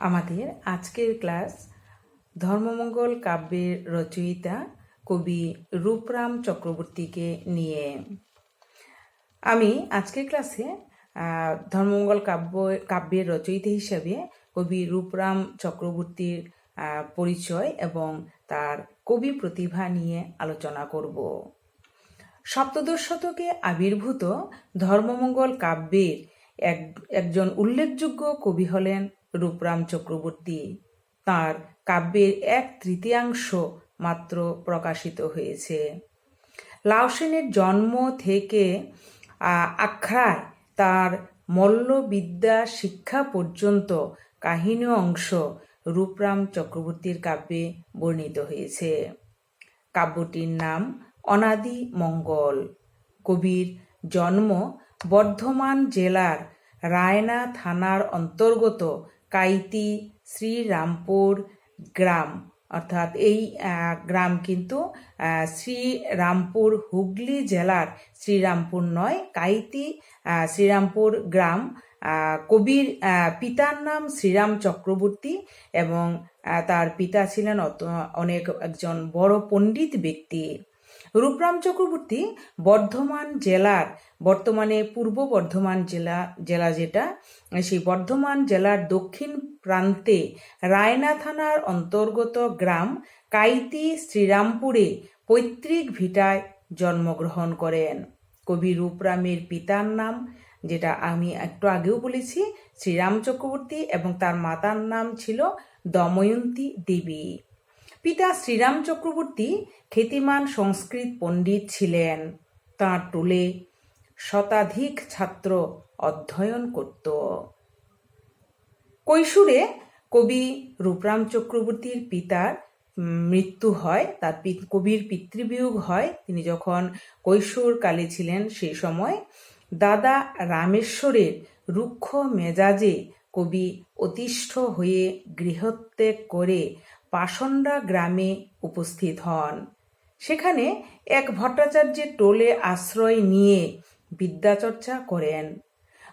আমাদের আজকের ক্লাস ধর্মমঙ্গল কাব্যের রচয়িতা কবি রূপরাম চক্রবর্তীকে নিয়ে। আমি আজকের ক্লাসে ধর্মমঙ্গল কাব্য, কাব্যের রচয়িতা হিসাবে কবি রূপরাম চক্রবর্তীর পরিচয় এবং তার কবি প্রতিভা নিয়ে আলোচনা করব। সপ্তদশ শতকে আবির্ভূত ধর্মমঙ্গল কাব্যের এক, একজন উল্লেখযোগ্য কবি হলেন রূপরাম চক্রবর্তী। তার কাব্যের এক তৃতীয়াংশ মাত্র প্রকাশিত হয়েছে। লাউসেনের জন্ম থেকে আহ, আখড়ায় তার মল্লবিদ্যা শিক্ষা পর্যন্ত কাহিনী অংশ রূপরাম চক্রবর্তীর কাব্যে বর্ণিত হয়েছে। কাব্যটির নাম অনাদি মঙ্গল। কবির জন্ম বর্ধমান জেলার রায়না থানার অন্তর্গত কাইতি, শ্রীরামপুর গ্রাম। অর্থাৎ এই গ্রাম কিন্তু শ্রীরামপুর হুগলি জেলার শ্রীরামপুর নয়, কাইতি শ্রীরামপুর গ্রাম। কবির পিতার নাম শ্রীরাম চক্রবর্তী এবং তার পিতা ছিলেন অনেক একজন বড় পণ্ডিত ব্যক্তি। রূপরাম চক্রবর্তী বর্ধমান জেলার, বর্তমানে পূর্ব বর্ধমান জেলা জেলা যেটা, সেই বর্ধমান জেলার দক্ষিণ প্রান্তে রায়না থানার অন্তর্গত গ্রাম কাইতি শ্রীরামপুরে পৈতৃক ভিটায় জন্মগ্রহণ করেন। কবি রূপরামের পিতার নাম, যেটা আমি একটু আগেও বলেছি, শ্রীরাম চক্রবর্তী এবং তার মাতার নাম ছিল দময়ন্তী দেবী। পিতা শ্রীরাম চক্রবর্তী খ্যাতিমান সংস্কৃত পণ্ডিত ছিলেন। তাঁর টোলে শতাধিক ছাত্র অধ্যয়ন করত। কৈশোরে কবি রূপরাম চক্রবর্তীর পিতার মৃত্যু হয়, তার কবির পিতৃবিয়োগ হয়। তিনি যখন কৈশোরকালে ছিলেন সেই সময় দাদা রামেশ্বরের রুক্ষ মেজাজে কবি অতিষ্ঠ হয়ে গৃহত্যাগ করে পাষণ্ডা গ্রামে উপস্থিত হন। সেখানে এক ভট্টাচার্যের টোলে আশ্রয় নিয়ে বিদ্যাচর্চা করেন।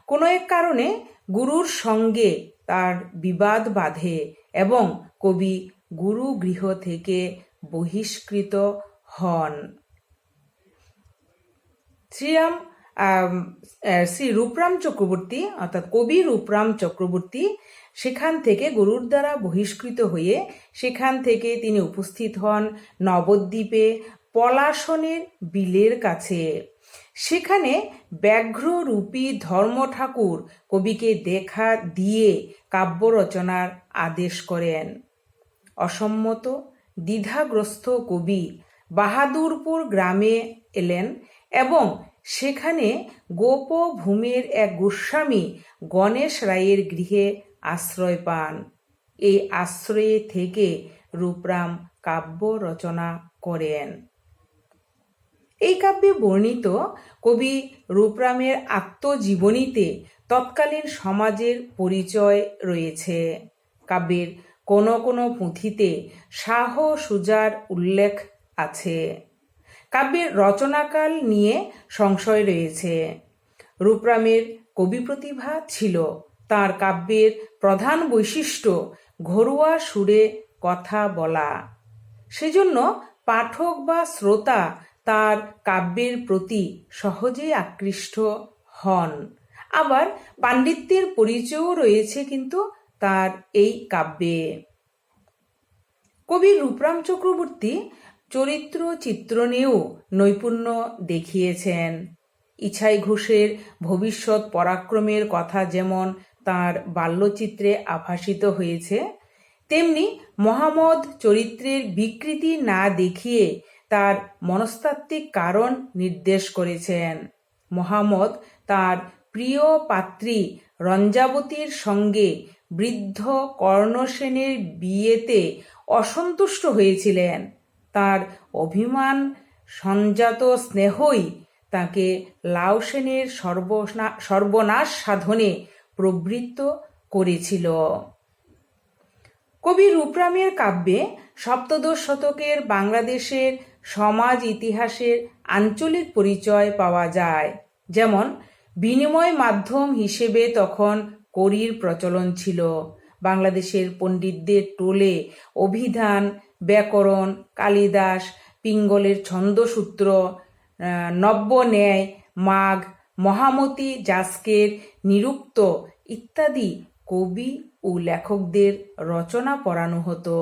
কোনো এক কারণে গুরুর সঙ্গে তার বিবাদ বাঁধে এবং কবি গুরু গৃহ থেকে বহিষ্কৃত হন। শ্রীরাম শ্রী রূপরাম চক্রবর্তী, অর্থাৎ কবি রূপরাম চক্রবর্তী, সেখান থেকে গরুর দ্বারা বহিষ্কৃত হয়ে সেখান থেকে তিনি উপস্থিত হন নবদ্বীপে পলাশনের বিলের কাছে। সেখানে ব্যাঘ্ররূপী ধর্ম ঠাকুর কবিকে দেখা দিয়ে কাব্য রচনার আদেশ করেন। অসম্মত, দ্বিধাগ্রস্ত কবি বাহাদুরপুর গ্রামে এলেন এবং সেখানে গোপভূমির এক গোস্বামী গণেশ রায়ের গৃহে আশ্রয় পান। এই আশ্রয়ে থেকে রূপরাম কাব্য রচনা করেন। এই কাব্যে বর্ণিত কবি রূপরামের আত্মজীবনীতে তৎকালীন সমাজের পরিচয় রয়েছে। কাব্যের কোনো কোনো পুঁথিতে শাহ সুজার উল্লেখ আছে। কাব্যের রচনাকাল নিয়ে সংশয় রয়েছে। রূপরামের কবি প্রতিভা ছিল তার কাব্যের প্রধান বৈশিষ্ট্য ঘরোয়া সুরে কথা বলা। সেজন্য পাঠক বা শ্রোতা তার কাব্যের প্রতি সহজেই আকৃষ্ট হন। আবার পাণ্ডিত্যের পরিচয়ও রয়েছে কিন্তু তার এই কাব্যে। কবি রূপরাম চক্রবর্তী চরিত্র চিত্রণেও নৈপুণ্য দেখিয়েছেন। ইছাই ঘোষের ভবিষ্যৎ পরাক্রমের কথা যেমন তার বাল্যচিত্রে আভাসিত হয়েছে, তেমনি মহামদ চরিত্রের বিকৃতি না দেখিয়ে তার মনস্তাত্ত্বিক কারণ নির্দেশ করেছেন। মহামদ তার প্রিয় পাত্রী রঞ্জাবতীর সঙ্গে বৃদ্ধ কর্ণসেনের বিয়েতে অসন্তুষ্ট হয়েছিলেন। তার অভিমান সঞ্জাত স্নেহই তাকে লাউসেনের সর্বনা সর্বনাশ সাধনে প্রবৃত্ত করেছিল। কবি রূপরামের কাব্যে সপ্তদশ শতকের বাংলাদেশের সমাজ ইতিহাসের আঞ্চলিক পরিচয় পাওয়া যায়। যেমন, বিনিময় মাধ্যম হিসেবে তখন করির প্রচলন ছিল। বাংলাদেশের পণ্ডিতদের টোলে অভিধান, ব্যাকরণ, কালিদাস, পিঙ্গলের ছন্দসূত্র নব্য ন্যায়, মাঘ, মহামতি, জাস্কের নিরুক্ত ইত্যাদি কবি ও লেখকদের রচনা পড়ানো হতো।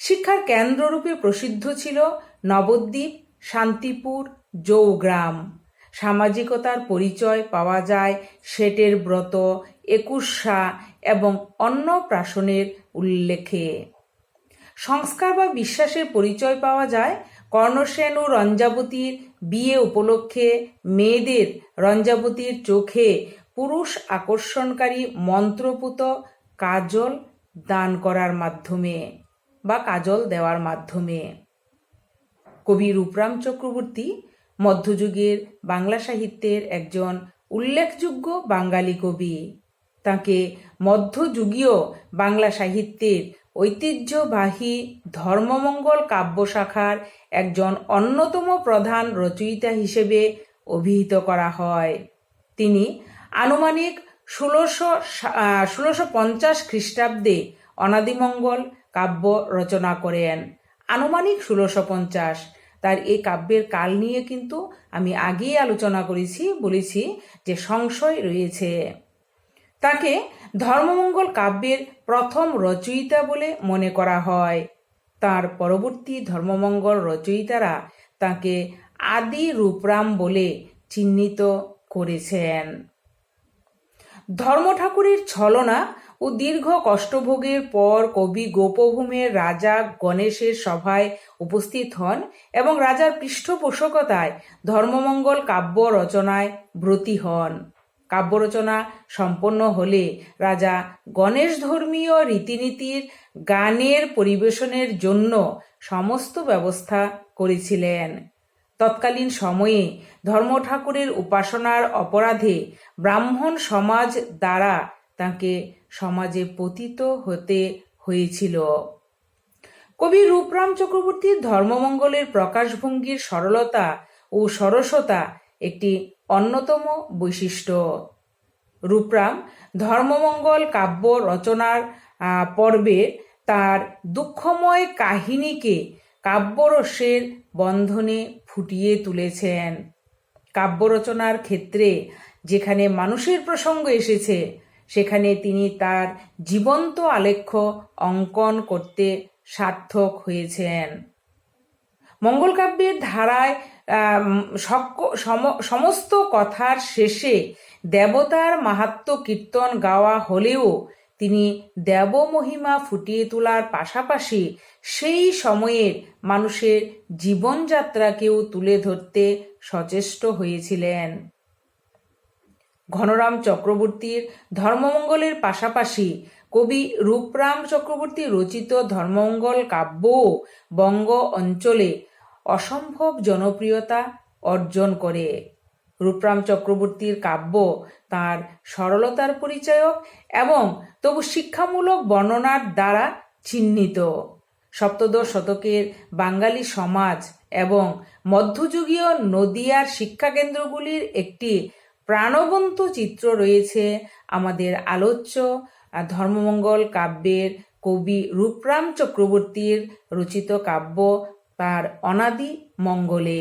শিক্ষার কেন্দ্ররূপে প্রসিদ্ধ ছিল নবদ্বীপ, শান্তিপুর, জৌগ্রাম। সামাজিকতার পরিচয় পাওয়া যায় শেটের ব্রত, একুশা এবং অন্নপ্রাশনের উল্লেখে। সংস্কার বা বিশ্বাসের পরিচয় পাওয়া যায়। কর্ণসেন ও রঞ্জাবতীর বিয়ে উপলক্ষে মেয়েদের রঞ্জাবতীর চোখে পুরুষ আকর্ষণকারী মন্ত্রপুত কাজল দান করার মাধ্যমে বা কাজল দেওয়ার মাধ্যমে। কবি রূপরাম চক্রবর্তী মধ্যযুগের বাংলা সাহিত্যের একজন উল্লেখযোগ্য বাঙালি কবি। তাকে মধ্যযুগীয় বাংলা সাহিত্যের ঐতিহ্যবাহী ধর্মমঙ্গল কাব্য শাখার একজন অন্যতম প্রধান রচয়িতা হিসেবে অভিহিত করা হয়। তিনি আনুমানিক ষোলোশো ষোলোশো পঞ্চাশ খ্রিস্টাব্দে অনাদিমঙ্গল কাব্য রচনা করেন। আনুমানিক ষোলোশো পঞ্চাশ। তার এই কাব্যের কাল নিয়ে কিন্তু আমি আগেই আলোচনা করেছি, বলেছি যে সংশয় রয়েছে। তাকে ধর্মমঙ্গল কাব্যের প্রথম রচয়িতা বলে মনে করা হয়। তার পরবর্তী ধর্মমঙ্গল রচয়িতারা তাকে আদি রূপরাম বলে চিহ্নিত করেছেন। ধর্ম ঠাকুরের ছলনা ও দীর্ঘ কষ্টভোগের পর কবি গোপভূমের রাজা গণেশের সভায় উপস্থিত হন এবং রাজার পৃষ্ঠপোষকতায় ধর্মমঙ্গল কাব্য রচনায় ব্রতী হন। কাব্য রচনা সম্পন্ন হলে রাজা গণেশ ধর্মীয় রীতিনীতির গানের পরিবেশনের জন্য সমস্ত ব্যবস্থা করেছিলেন। তৎকালীন সময়ে ধর্ম ঠাকুরের উপাসনার অপরাধে ব্রাহ্মণ সমাজ দ্বারা তাকে সমাজে পতিত হতে হয়েছিল। কবি রূপরাম চক্রবর্তীর ধর্মমঙ্গলের প্রকাশভঙ্গির সরলতা ও সরসতা একটি অন্যতম বৈশিষ্ট্য। রূপরাম ধর্মমঙ্গল কাব্য রচনার পর্বে তার দুঃখময় কাহিনীকে কাব্যরসের বন্ধনে ফুটিয়ে তুলেছেন। কাব্য রচনার ক্ষেত্রে যেখানে মানুষের প্রসঙ্গ এসেছে, সেখানে তিনি তার জীবন্ত আলেখ্য অঙ্কন করতে সার্থক হয়েছেন। মঙ্গলকাব্যের ধারায় সমস্ত কথার শেষে দেবতার মাহাত্ম কীর্তন গাওয়া হলেও তিনি দেবমহিমা ফুটিয়ে তোলার পাশাপাশি সেই সময়ের মানুষের জীবনযাত্রাকেও তুলে ধরতে সচেষ্ট হয়েছিলেন। ঘনরাম চক্রবর্তীর ধর্মমঙ্গলের পাশাপাশি কবি রূপরাম চক্রবর্তী রচিত ধর্মমঙ্গল কাব্য বঙ্গ অঞ্চলে অসম্ভব জনপ্রিয়তা অর্জন করে। রূপরাম চক্রবর্তীর কাব্য তার সরলতার পরিচায়ক এবং তবু শিক্ষামূলক বর্ণনার দ্বারা চিহ্নিত। সপ্তদশ শতকের বাঙালি সমাজ এবং মধ্যযুগীয় নদিয়ার শিক্ষাকেন্দ্রগুলির একটি প্রাণবন্ত চিত্র রয়েছে আমাদের আলোচ্য ধর্মমঙ্গল কাব্যের কবি রূপরাম চক্রবর্তীর রচিত কাব্য তার অনাদি মঙ্গলে।